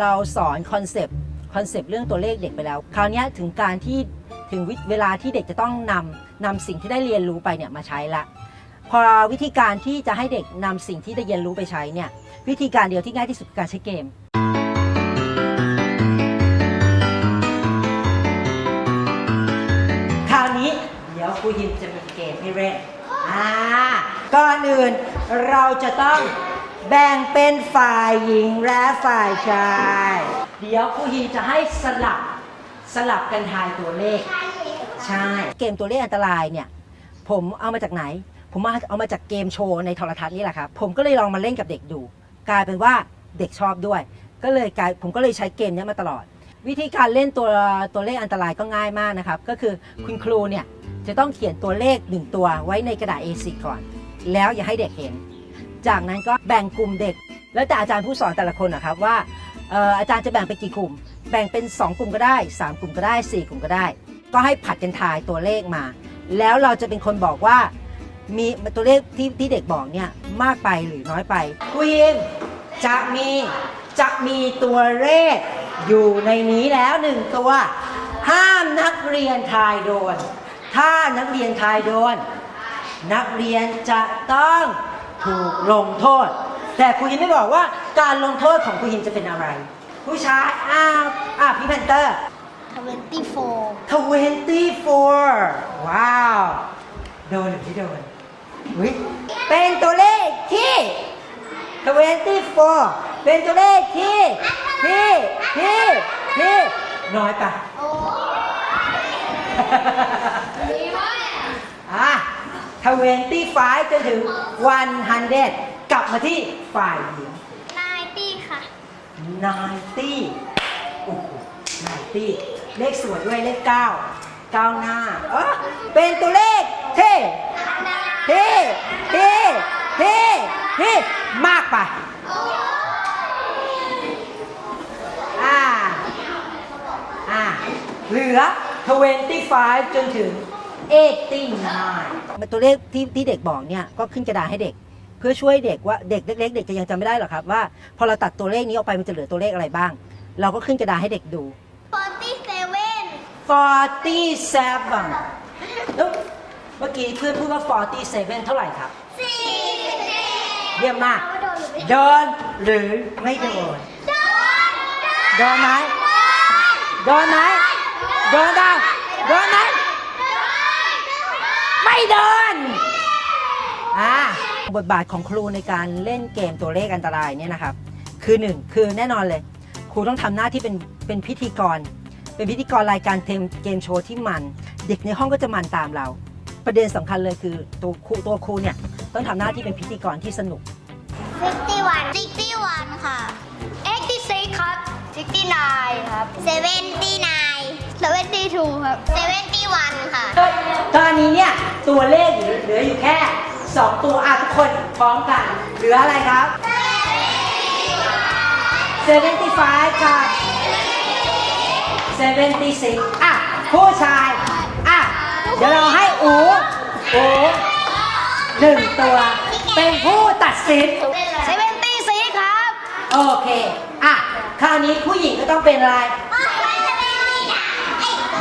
เราสอนคอนเซปต์คอนเซปต์เรื่องตัวเลขเด็กไปแล้ว คราวนี้ถึงการที่ถึงเวลาที่เด็กจะต้องนำนำสิ่งที่ได้เรียนรู้ไปเนี่ยมาใช้ละพอวิธีการที่จะให้เด็กนำสิ่งที่ได้เรียนรู้ไปใช้เนี่ยวิธีการเดียวที่ง่ายที่สุดคือการใช้เกมคราวนี้เดี๋ยวครูยิมจะมีเกมให้เล่นอ่าก่อนอื่นเราจะต้อง แบ่งเป็นฝ่ายหญิงและฝ่ายชาย เดี๋ยวครูยิมจะให้สลับสลับกันทายตัวเลข ใช่ เกมตัวเลขอันตรายเนี่ย ผมเอามาจากไหน ผมมาเอามาจากเกมโชว์ในโทรทัศน์นี่แหละครับ ผมก็เลยลองมาเล่นกับเด็กดู กลายเป็นว่าเด็กชอบด้วย ก็เลยกลายผมก็เลยใช้เกมนี้มาตลอด วิธีการเล่นตัวตัวเลขอันตรายก็ง่ายมากนะครับ ก็คือคุณครูเนี่ยจะต้องเขียนตัวเลขหนึ่งตัวไว้ในกระดาษ A4 ก่อน แล้วอย่าให้เด็กเห็น จากนั้นก็แบ่งกลุ่มเด็ก แล้วแต่อาจารย์ผู้สอนแต่ละคนนะครับว่าอาจารย์จะแบ่งเป็นกี่กลุ่ม แบ่งเป็น 2 กลุ่มก็ได้ 3 กลุ่มก็ได้ 4 กลุ่มก็ได้ ก็ให้ผัดกันทายตัวเลขมา แล้วเราจะเป็นคนบอกว่ามีตัวเลขที่ที่เด็กบอกเนี่ยมากไปหรือน้อยไปคุยมจะมีจะมีตัวเลขอยู่ในนี้แล้วหนึ่งตัว ห้ามนักเรียนทายโดน ถ้านักเรียนทายโดน นักเรียนจะต้อง ถูกลงโทษ แต่ครูยิมไม่บอกว่าการลงโทษของครูยิมจะเป็นอะไร ผู้ชายอ้าวอะพี่แพนเตอร์24 24 ว้าว โดนหรือไม่โดนอุ๊ยเป็นตัวเลขที่ 24 เป็นตัวเลขที่ที่ที่ที่น้อยไปโอ้ดีมากอะ 25 จนถึง 100 กลับมาที่ฝ่ายหญิง90ค่ะ90โอ้โห90เลขสวยด้วยเลข 9 9 หน้า เออเป็นตัวเลขเท่เท่เท่เท่เท่มากไปอ่าอ่าเหลือ 25 จนถึง89 ตัวเลขที่ที่เด็กบอกเนี่ยก็ขึ้นกระดาษให้เด็ก เพื่อช่วยเด็กว่าเด็กเล็กๆเด็กจะยังจำไม่ได้หรอกครับว่าพอเราตัดตัวเลขนี้ออกไปมันจะเหลือตัวเลขอะไรบ้าง เราก็ขึ้นกระดาษให้เด็กดู 47 47แล้วเมื่อกี้เพื่อนพูดว่า 47 เท่าไหร่ครับ47เยี่ยมมาก โดนหรือไม่โดนหรือไม่โดนโดนโดนไหมโดนไหมโดนดังโดนไหม ไม่โดนอ่าบทบาทของครูในการเล่นเกมตัวเลขอันตรายเนี่ยนะครับ คือหนึ่งคือแน่นอนเลย ครูต้องทำหน้าที่เป็นเป็นพิธีกร เป็นพิธีกรรายการเทมเกมโชว์ที่มัน เด็กในห้องก็จะมันตามเรา ประเด็นสำคัญเลยคือตัวครูตัวครูเนี่ยต้องทำหน้าที่เป็นพิธีกรที่สนุก51 61ค่ะ86ครับ69ครับ79 72ครับ71ค่ะ ตอนนี้เนี่ยตัวเลขเหลือเหลืออยู่แค่ 2 ตัวอะทุกคนพร้อมกัน เหลืออะไรครับ75กับ76อะผู้ชาย อะ เดี๋ยวเราให้อูอูหนึ่งตัว เป็นผู้ตัดสิน74ครับ โอเค อะ คราวนี้ผู้หญิงก็ต้องเป็นอะไร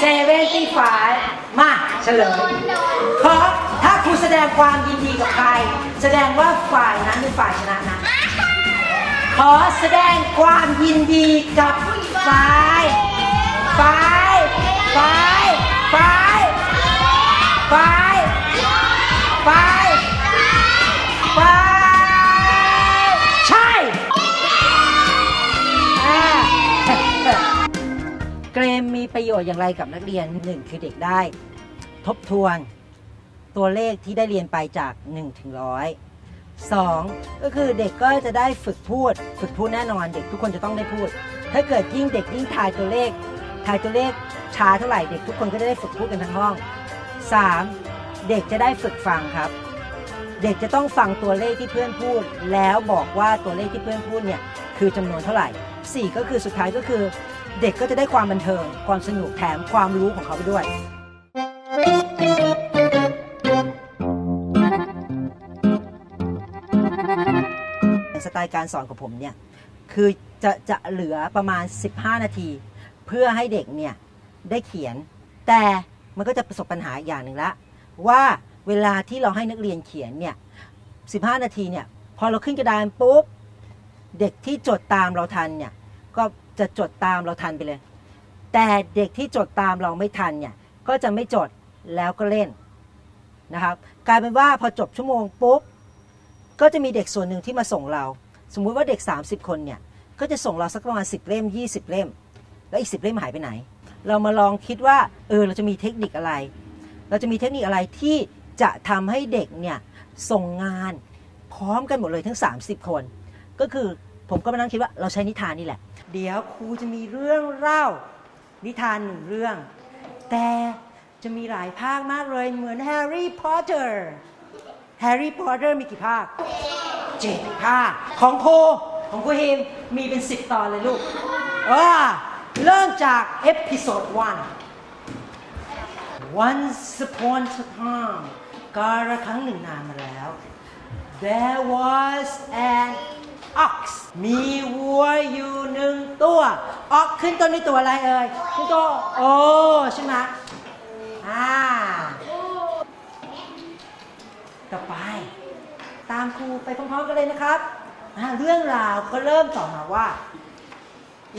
เซเวนตี้ฝายมาเฉลยเพราะถ้าครูแสดงความยินดีกับใคร แสดงว่าฝ่ายนั้นเป็นฝ่ายชนะนะ ขอแสดงความยินดีกับฝ่ายฝ่ายฝ่ายฝ่ายฝ่ายฝ่าย เกมมีประโยชน์อย่างไรกับนักเรียนหนึ่งคือเด็กได้ ทบทวนตัวเลขที่ได้เรียนไปจาก 1 ถึงร้อยสองก็คือเด็กก็จะได้ฝึกพูด ฝึกพูดแน่นอนเด็กทุกคนจะต้องได้พูด ถ้าเกิดยิ่งเด็กยิ่งทายตัวเลข ทายตัวเลขช้าเท่าไหร่เด็กทุกคนก็จะได้ฝึกพูดกันทั้งห้อง 3. เด็กจะได้ฝึกฟังครับ เด็กจะต้องฟังตัวเลขที่เพื่อนพูด แล้วบอกว่าตัวเลขที่เพื่อนพูดเนี่ยคือจำนวนเท่าไหร่ 4 ก็คือสุดท้ายก็คือ เด็กก็จะได้ความบันเทิง ความสนุกแถมความรู้ของเขาไปด้วย สไตล์การสอนของผมเนี่ย คือจะจะเหลือประมาณ 15 นาที เพื่อให้เด็กเนี่ย ได้เขียน แต่มันก็จะประสบปัญหาอย่างหนึ่งละว่าเวลาที่เราให้นักเรียนเขียนเนี่ย 15 นาทีเนี่ย พอเราขึ้นกระดานปุ๊บ เด็กที่จดตามเราทันเนี่ย ก็ จะจดตามเราทันไปเลย แต่เด็กที่จดตามเราไม่ทันเนี่ยก็จะไม่จดแล้วก็เล่นนะครับกลายเป็นว่าพอจบชั่วโมงปุ๊บก็จะมีเด็กส่วนหนึ่งที่มาส่งเรา สมมุติว่าเด็ก 30 คนเนี่ยก็จะส่งเราสักประมาณ10 เล่ม 20 เล่ม แล้วอีก 10 เล่มหายไปไหน เรามาลองคิดว่าเออเราจะมีเทคนิคอะไร เราจะมีเทคนิคอะไรที่จะทำให้เด็กเนี่ยส่งงานพร้อมกันหมดเลยทั้ง 30 คน ก็คือผมก็มานั่งคิดว่าเราใช้นิทานนี่แหละ เดี๋ยวครูจะมีเรื่องเล่า นิทานหนึ่งเรื่อง แต่จะมีหลายภาคมากเลยเหมือนแฮร์รี่พอตเตอร์แฮร์รี่พอตเตอร์มีกี่ภาคเจ็ดภาคของโคของครูฮิมมีเป็นสิบตอนเลยลูกว่าเริ่มจากเอพิโซด 1 Once upon a time กาลครั้งหนึ่งนานมาแล้ว There was an ox มีวัวอยู่หนึ่งตัว ox ขึ้นต้นด้วยตัวอะไรเอ่ยขึ้นตัวโอ้ใช่ไหมอ่าต่อไป ตามครูไปพร้อมๆกันเลยนะครับเรื่องราวก็เริ่มต่อมาว่า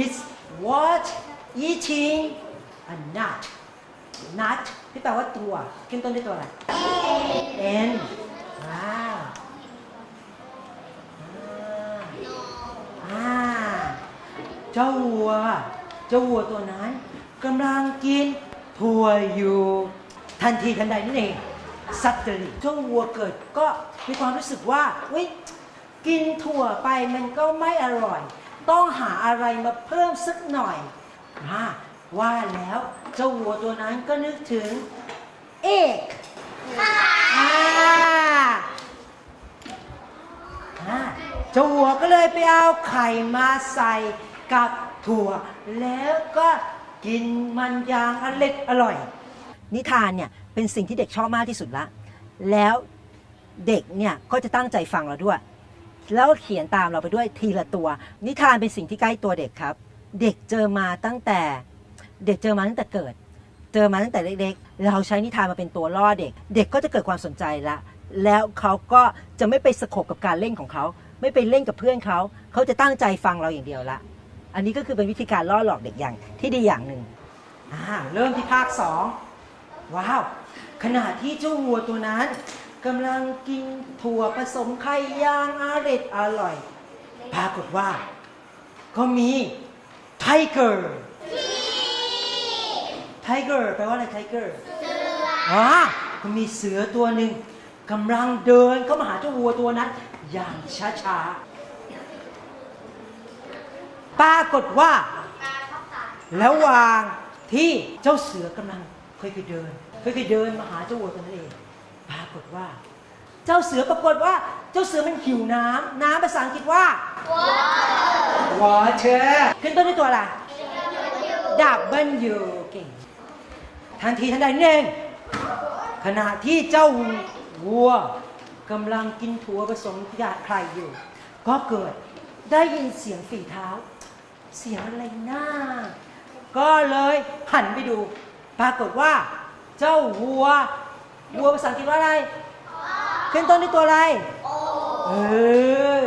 is what eating a nut nut ที่แปลว่าตัว ขึ้นต้นด้วยตัวอะไร n อ่า เจ้าวัว เจ้าวัวตัวนั้นกำลังกินถั่วอยู่ ทันทีทันใดนั่นเองสัตว์ลิเจ้าวัวเกิดก็มีความรู้สึกว่าเว้ยกินถั่วไปมันก็ไม่อร่อย ต้องหาอะไรมาเพิ่มสักหน่อยอาว่าแล้วเจ้าวัวตัวนั้นก็นึกถึงเอกอ่าอ่าเจ้าวัวก็เลยไปเอาไข่มาใส่ กับถั่ว แล้วก็กินมันอย่างอร่อยอร่อย นิทานเนี่ยเป็นสิ่งที่เด็กชอบมากที่สุดละ แล้วเด็กเนี่ยก็จะตั้งใจฟังเราด้วย แล้วเขียนตามเราไปด้วยทีละตัว นิทานเป็นสิ่งที่ใกล้ตัวเด็กครับ เด็กเจอมาตั้งแต่เด็กเจอมาตั้งแต่เกิด เจอมาตั้งแต่เล็กๆ เราใช้นิทานมาเป็นตัวล่อเด็ก เด็กก็จะเกิดความสนใจละ แล้วเขาก็จะไม่ไปสะขบกับการเล่นของเขา ไม่ไปเล่นกับเพื่อนเขา เขาจะตั้งใจฟังเราอย่างเดียวละ อันนี้ก็คือเป็นวิธีการล่อหลอกเด็กอย่างที่ดีอย่างหนึ่งอ่าเริ่มที่ภาคสองว้าว ขณะที่เจ้าวัวตัวนั้นกำลังกินถั่วผสมไข่ย่างอร่อยอร่อย ปรากฏว่า ก็มีไทเกอร์ไทเกอร์แปลว่าอะไรไทเกอร์อ๋อก็มีเสือตัวหนึ่งกำลังเดินเข้ามาหาเจ้าวัวตัวนั้น อย่างช้าๆ ปรากฏว่าแล้ววางที่เจ้าเสือกำลังค่อยๆเดินค่อยๆเดินมาหาเจ้าวัวตัวนั้นเอง ปรากฏว่า เจ้าเสือปรากฏว่า เจ้าเสือมันหิวน้ำน้ำภาษาอังกฤษว่า water ขึ้นต้นด้วยตัวอะไรดับเบิลยูเก่ง ทันทีทันใดนั่นเอง ขณะที่เจ้าวัวกำลังกินถั่วผสมยาไข่อยู่ ก็เกิดได้ยินเสียงฝีเท้า เสียงอะไรน่าก็เลยหันไปดู ปรากฏว่า เจ้าวัว วัวภาษาอังกฤษว่าอะไรขึ้นต้นด้วยตัวอะไร เออ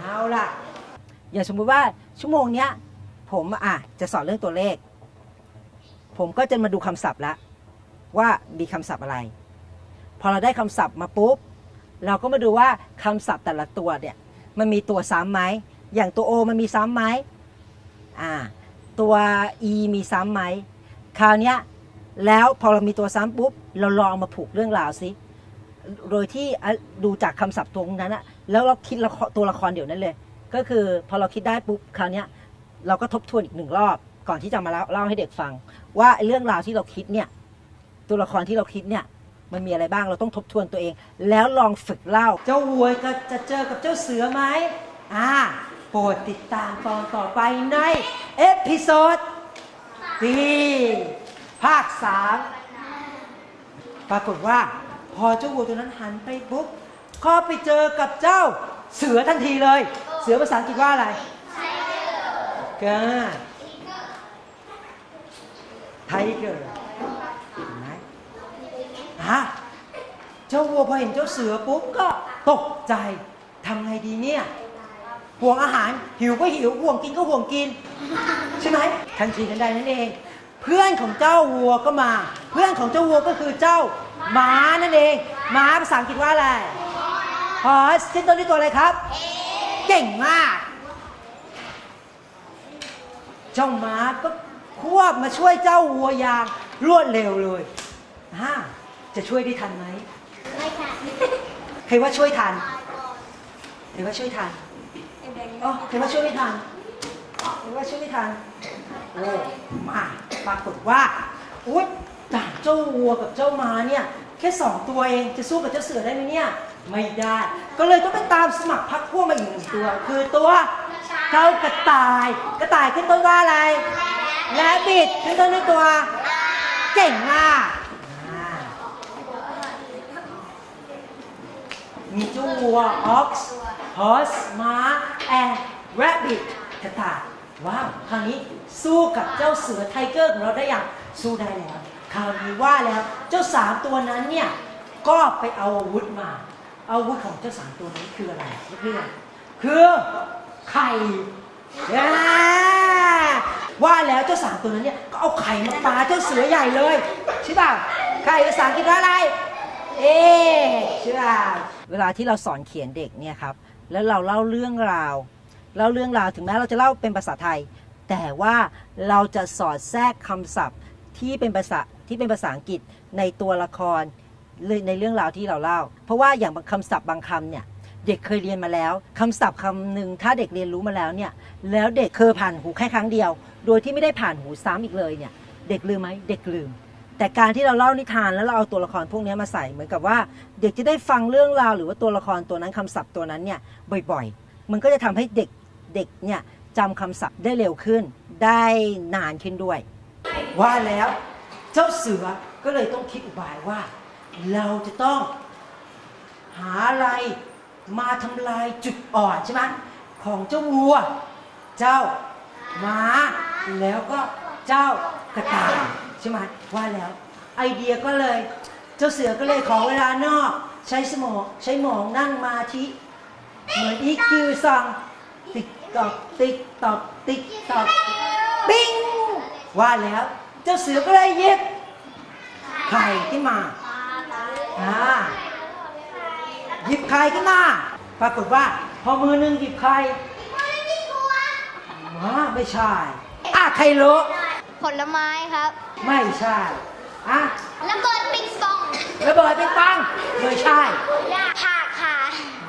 เอาล่ะ อย่าสมมติว่าชั่วโมงเนี้ย ผมอะจะสอนเรื่องตัวเลข ผมก็จะมาดูคำศัพท์ละว่ามีคำศัพท์อะไร พอเราได้คำศัพท์มาปุ๊บ เราก็มาดูว่าคำศัพท์แต่ละตัวเนี่ย มันมีตัวซ้ำไหม อย่างตัว O มันมีซ้ำไหมอ่าตัว E มีซ้ำไหมคราวนี้แล้วพอเรามีตัวซ้ำปุ๊บ เราลองมาผูกเรื่องราวสิโดยที่ดูจากคำศัพท์ตรงนั้นอะแล้วเราคิดละตัวละครเดี๋ยวนั้นเลย ก็คือพอเราคิดได้ปุ๊บคราวนี้เราก็ทบทวนอีกหนึ่งรอบ ก่อนที่จะมาเล่าลาให้เด็กฟัง ว่าเรื่องราวที่เราคิดเนี่ยตัวละครที่เราคิดเนี่ยมันมีอะไรบ้างเราต้องทบทวนตัวเอง แล้วลองฝึกเล่า เจ้าวัวจะเจอกับเจ้าเสือไหมอ่า รดติดตามตอนต่อไปในเอพิโซดที่ภาคสามปรากฏว่าพอเจ้าวัวตัวนั้นหันไปปุ๊บก็ไปเจอกับเจ้าเสือทันทีเลย เสือภาษาอังกฤษว่าอะไรกาไทเกอร์เห็นไหมฮะเจ้าวัวพอเห็นเจ้าเสือปุ๊บก็ตกใจทำไงดีเนี่ย ห่วงอาหารหิวก็หิวห่วงกินก็ห่วงกิน ใช่ไหมทันทีทันใดนั่นเอง เพื่อนของเจ้าวัวก็มา เพื่อนของเจ้าวัวก็คือเจ้าม้านั่นเองม้าภาษาอังกฤษว่าอะไรฮอสขึ้นต้นด้วยตัวอะไรครับ เก่งมาก เจ้าม้าก็ควบมาช่วยเจ้าวัวอย่างรวดเร็วเลยฮ่าจะช่วยได้ทันไหมไม่ค่ะใครว่าช่วยทันใครว่าช่วยทัน อ๋อเห็นว่าช่วยไม่ทันเห็นว่าช่วยไม่ทันโอ้มาปรากฏว่าอุ้ยจากเจ้าวัวกับเจ้าม้าเนี่ยแค่สองตัวเองจะสู้กับเจ้าเสือได้ไหมเนี่ยไม่ได้ ก็เลยต้องไปตามสมัครพักพวกมาอีกหนึ่งตัว คือตัวเจ้ากระต่าย กระต่ายขึ้นต้นว่าอะไร และบิดขึ้นต้นด้วยตัว เก่งมากมีเจ้าวัว ox horse ม้า and rabbit กระต่ายว้าวคราวนี้สู้กับเจ้าเสือไทเกอร์ของเราได้อย่างสู้ได้แล้วคราวนี้ว่าแล้วเจ้าสามตัวนั้นเนี่ยก็ไปเอาอาวุธมาอาวุธของเจ้าสามตัวนี้คืออะไรเพื่อนคือไข่ว่าแล้วเจ้าสามตัวนั้นเนี่ยก็เอาไข่มาปาเจ้าเสือใหญ่เลยใช่ป่ะไข่ภาษาอังกฤษว่าอะไร เอ๊ใช่ป่ะเวลาที่เราสอนเขียนเด็กเนี่ยครับ แล้วเราเล่าเรื่องราวเล่าเรื่องราวถึงแม้เราจะเล่าเป็นภาษาไทย แต่ว่าเราจะสอดแทรกคำศัพท์ที่เป็นภาษาที่เป็นภาษาอังกฤษในตัวละครในเรื่องราวที่เราเล่า เพราะว่าอย่างบางคำศัพท์บางคำเนี่ยเด็กเคยเรียนมาแล้วคำศัพท์คำหนึ่งถ้าเด็กเรียนรู้มาแล้วเนี่ยแล้วเด็กเคยผ่านหูแค่ครั้งเดียว โดยที่ไม่ได้ผ่านหูซ้ำอีกเลยเนี่ยเด็กลืมไหมเด็กลืม แต่การที่เราเล่านิทานแล้วเราเอาตัวละครพวกนี้มาใส่เหมือนกับว่าเด็กจะได้ฟังเรื่องราวหรือว่าตัวละครตัวนั้นคำศัพท์ตัวนั้นเนี่ยบ่อยๆ มันก็จะทำให้เด็กเด็กเนี่ยจำคำศัพท์ได้เร็วขึ้น ได้นานขึ้นด้วย ว่าแล้วเจ้าเสือก็เลยต้องคิดอุบายว่า เราจะต้อง หาอะไรมาทำลายจุดอ่อนใช่ไหมของเจ้าวัว เจ้าม้าแล้วก็เจ้ากระต่าย ช่ไหมว่าแล้ว ไอเดียก็เลย เจ้าเสือก็เลยขอเวลานอก ใช้สมองใช้หมองนั่งมาทิเหมือนอีคิวสั่งติ๊กตอกติ๊กตอกติ๊กตอกปิ้งว่าแล้ว เจ้าเสือก็เลยหยิบไข่ขึ้นมาอ่าหยิบไข่ขึ้นมาปรากฏว่า พอมือหนึงหยิบไข่ว้าไม่ใช่อะใครรู้ผลไม้ครับ ไม่ใช่อะระเบิดปิงปองระเบิดเป็นปังไม่ใช่ ผักค่ะ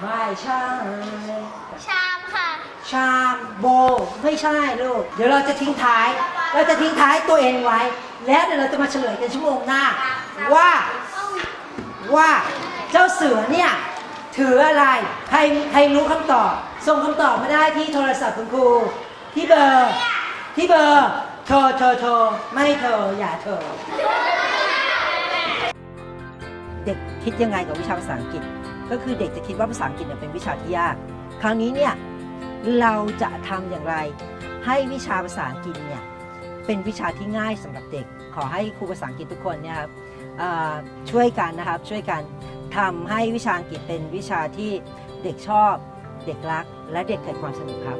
ไม่ใช่ ชามค่ะชามโบ ไม่ใช่ลูก เดี๋ยวเราจะทิ้งท้าย เราจะทิ้งท้ายตัวเองไว้ แล้วเดี๋ยวเราจะมาเฉลยกันชั่วโมงหน้า ว่าว่าเจ้าเสือเนี่ย ถืออะไร ใครใครรู้คำตอบ ส่งคำตอบมาได้ที่โทรศัพท์คุณครู ที่เบอร์ ที่เบอร์ โทรโทรโทรไม่โทรอย่าโทรเด็กคิดยังไงกับวิชาภาษาอังกฤษ ก็คือเด็กจะคิดว่าภาษาอังกฤษเนี่ยเป็นวิชาที่ยาก คราวนี้เนี่ยเราจะทำอย่างไร ให้วิชาภาษาอังกฤษเนี่ยเป็นวิชาที่ง่ายสำหรับเด็ก ขอให้ครูภาษาอังกฤษทุกคนเนี่ยครับช่วยกันนะครับช่วยกันทำให้วิชาอังกฤษเป็นวิชาที่เด็กชอบ เด็กรัก และเด็กเกิดความสนุกครับ